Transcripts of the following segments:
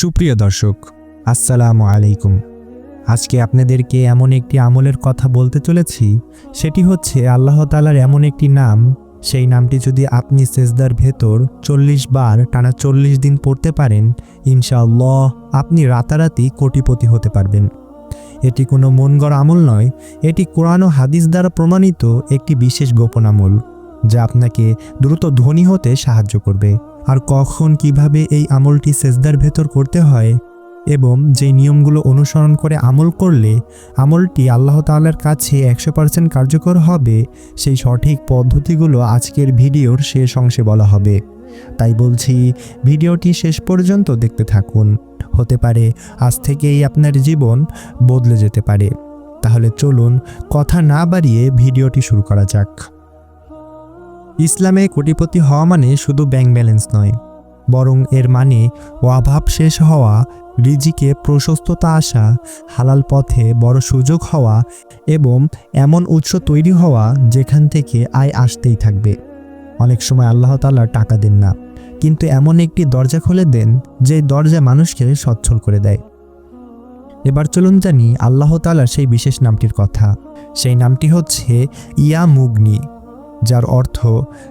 সুপ্রিয় দর্শক, আসসালামু আলাইকুম। আজকে আপনাদেরকে এমন একটি আমলের কথা বলতে চলেছি, সেটি হচ্ছে আল্লাহ তালার এমন একটি নাম। সেই নামটি যদি আপনি সেজদার ভেতর চল্লিশ বার টানা চল্লিশ দিন পড়তে পারেন, ইনশাআল্লাহ আপনি রাতারাতি কোটিপতি হতে পারবেন। এটি কোনো মন গড়া আমল নয়, এটি কোরআন ও হাদিস দ্বারা প্রমাণিত একটি বিশেষ গোপন আমল, যা আপনাকে দ্রুত ধনী হতে সাহায্য করবে। আর কখন কীভাবে এই আমলটি সেজদার ভেতর করতে হয় এবং যে নিয়মগুলো অনুসরণ করে আমল করলে আমলটি আল্লাহ তাআলার কাছে একশো পার্সেন্ট কার্যকর হবে, সেই সঠিক পদ্ধতিগুলো আজকের ভিডিওর শেষ অংশে বলা হবে। তাই বলছি, ভিডিওটি শেষ পর্যন্ত দেখতে থাকুন। হতে পারে আজ থেকেই আপনার জীবন বদলে যেতে পারে। তাহলে চলুন, কথা না বাড়িয়ে ভিডিওটি শুরু করা যাক। ইসলামে কোটিপতি হওয়া মানে শুধু ব্যাংক ব্যালেন্স নয়, বরং এর মানে অভাব শেষ হওয়া, রিজিকে প্রশস্ততা আসা, হালাল পথে বড় সুযোগ হওয়া এবং এমন উৎস তৈরি হওয়া যেখান থেকে আয় আসতেই থাকবে। অনেক সময় আল্লাহ তাআলা টাকা দেন না, কিন্তু এমন একটি দরজা খুলে দেন যে দরজা মানুষকে সচ্ছল করে দেয়। এবার চলুন জানি আল্লাহ তাআলার সেই বিশেষ নামটির কথা। সেই নামটি হচ্ছে ইয়া মুগনি যার অর্থ,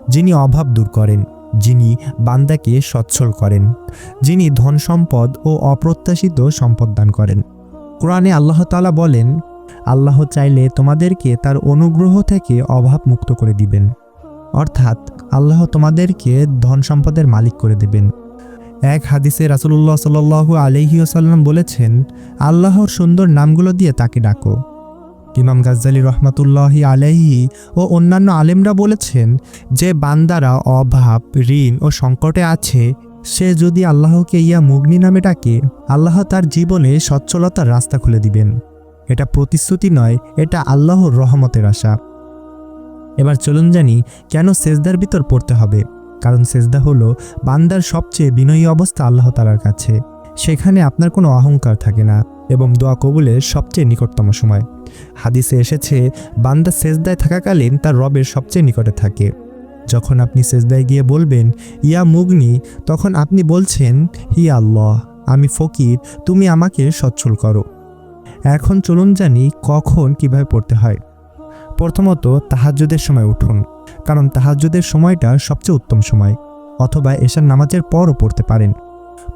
যিনি অভাব দূর করেন, যিনি বান্দাকে সচ্ছল করেন, যিনি ধন সম্পদ ও অপ্রত্যাশিত সম্পদ দান করেন। কোরআনে আল্লাহ তাআলা বলেন, আল্লাহ চাইলে তোমাদেরকে তার অনুগ্রহ থেকে অভাব মুক্ত করে দিবেন। অর্থাৎ, আল্লাহ তোমাদেরকে ধন সম্পদের মালিক করে দেবেন। এক হাদিসে রাসুলুল্লাহ সাল্লু আলহিউসাল্লাম বলেছেন, আল্লাহর সুন্দর নামগুলো দিয়ে তাকে ডাকো। ইমাম গাজ্জালি রহমাতুল্লাহি আলাইহি ও অন্যান্য আলেমরা বলেছেন যে বান্দারা অভাব, ঋণ ও সংকটে আছে, সে যদি আল্লাহকে ইয়া মুগনি নামে ডাকে, আল্লাহ তার জীবনে সচ্ছলতার রাস্তা খুলে দিবেন। এটা প্রতিশ্রুতি নয়, এটা আল্লাহর রহমতের আশা। এবার চলুন জানি, কেন সেজদার ভিতর পড়তে হবে? কারণ সেজদা হলো বান্দার সবচেয়ে বিনয়ী অবস্থা আল্লাহ তালার কাছে। সেখানে আপনার কোনো অহংকার থাকে না এবং দোয়া কবুলের সবচেয়ে নিকটতম সময়। হাদিসে এসেছে, বান্দা সেজদায় থাকাকালীন তার রবের সবচেয়ে নিকটে থাকে। যখন আপনি সেজদায় গিয়ে বলবেন, ইয়া মুগনি তখন আপনি বলছেন, হি আল্লাহ, আমি ফকির, তুমি আমাকে সচ্ছল করো। এখন চলুন জানি কখন কীভাবে পড়তে হয়। প্রথমত, তাহাজ্জুদের সময় উঠুন, কারণ তাহাজ্জুদের সময়টা সবচেয়ে উত্তম সময়, অথবা এশার নামাজের পরও পড়তে পারেন।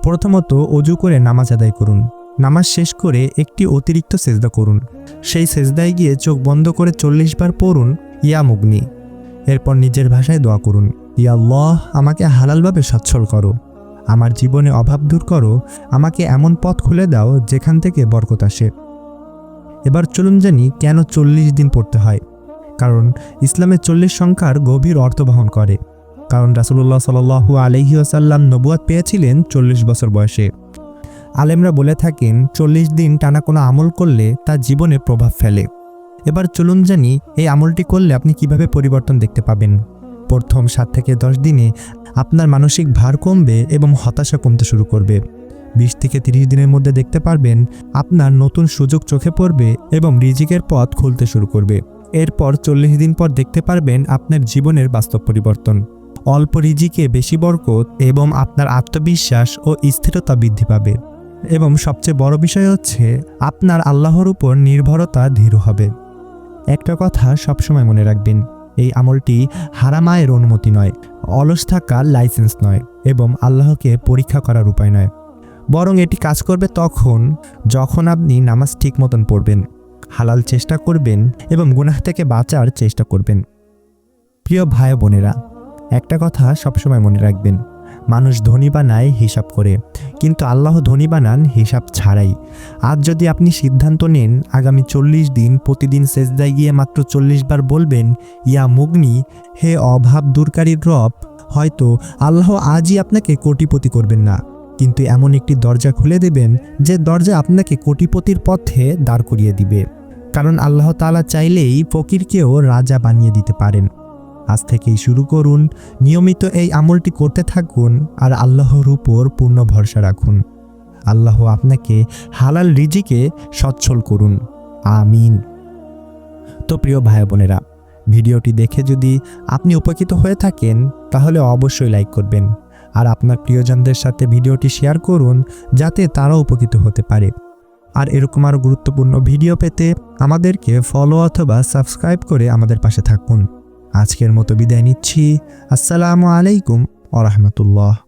প্রথমত অজু করে নামাজ আদায় করুন। নামাজ শেষ করে একটি অতিরিক্ত সেজদা করুন। সেই সেজদায় গিয়ে চোখ বন্ধ করে চল্লিশ বার পড়ুন, ইয়া মুগনি। এরপর নিজের ভাষায় দোয়া করুন, ইয়া আল্লাহ, আমাকে হালালভাবে সচ্ছল করো। আমার জীবনে অভাব দূর করো, আমাকে এমন পথ খুলে দাও যেখান থেকে বরকত আসে। এবার চলুন জানি কেন চল্লিশ দিন পড়তে হয়। কারণ ইসলামের চল্লিশ সংখ্যার গভীর অর্থ বহন করে। কারণ রাসুল্লাহ সাল্লু আলহি আসাল্লাম নবুয়াদ পেয়েছিলেন চল্লিশ বছর বয়সে। আলেমরা বলে থাকেন, চল্লিশ দিন টানা কোনো আমল করলে তা জীবনে প্রভাব ফেলে। এবার চলুন জানি, এই আমলটি করলে আপনি কীভাবে পরিবর্তন দেখতে পাবেন? প্রথম সাত থেকে দশ দিনে আপনার মানসিক ভার কমবে এবং হতাশা কমতে শুরু করবে। বিশ থেকে তিরিশ দিনের মধ্যে দেখতে পারবেন, আপনার নতুন সুযোগ চোখে পড়বে এবং রিজিকের পথ খুলতে শুরু করবে। এরপর চল্লিশ দিন পর দেখতে পারবেন আপনার জীবনের বাস্তব পরিবর্তন। অল্প রিজিকে বেশি বরকত এবং আপনার আত্মবিশ্বাস ও স্থিরতা বৃদ্ধি পাবে। এবং সবচেয়ে বড় বিষয় হচ্ছে, আপনার আল্লাহর উপর নির্ভরতা ধীর হবে। একটা কথা সবসময় মনে রাখবেন, এই আমলটি হারামায়ের অনুমতি নয়, অলস থাকার লাইসেন্স নয় এবং আল্লাহকে পরীক্ষা করার উপায় নয়। বরং এটি কাজ করবে তখন, যখন আপনি নামাজ ঠিক মতন পড়বেন, হালাল চেষ্টা করবেন এবং গুনাহ থেকে বাঁচার চেষ্টা করবেন। প্রিয় ভাই বোনেরা একটা কথা সবসময় মনে রাখবেন, মানুষ ধনী বানায় হিসাব করে, কিন্তু আল্লাহ ধনী বানান হিসাব ছাড়াই। আজ যদি আপনি সিদ্ধান্ত নেন, আগামী চল্লিশ দিন প্রতিদিন সেজদায় গিয়ে মাত্র চল্লিশ বার বলবেন, ইয়া মুগ্নি, হে অভাব দূরকারীর রব, হয়তো আল্লাহ আজই আপনাকে কোটিপতি করবেন না। কিন্তু এমন একটি দরজা খুলে দেবেন, যে দরজা আপনাকে কোটিপতির পথে দাঁড় করিয়ে দিবে। কারণ আল্লাহ তালা চাইলেই ফকিরকেও রাজা বানিয়ে দিতে পারেন। আজ থেকেই শুরু করুন। নিয়মিত এই আমলটি করতে থাকুন আর আল্লাহর উপর পূর্ণ ভরসা রাখুন। আল্লাহ আপনাকে হালাল রিজিকে সচ্ছল করুন। আমিন। তো প্রিয় ভাই বোনেরা, ভিডিওটি দেখে যদি আপনি উপকৃত হয়ে থাকেন, তাহলে অবশ্যই লাইক করবেন। আর আপনার প্রিয়জনদের সাথে ভিডিওটি শেয়ার করুন, যাতে তারাও উপকৃত হতে পারে। আর এরকম আরও গুরুত্বপূর্ণ ভিডিও পেতে আমাদেরকে ফলো অথবা সাবস্ক্রাইব করে আমাদের পাশে থাকুন। আজকের মতো বিদায় নিচ্ছি। আসসালামু আলাইকুম আ রহমতুল্লাহ।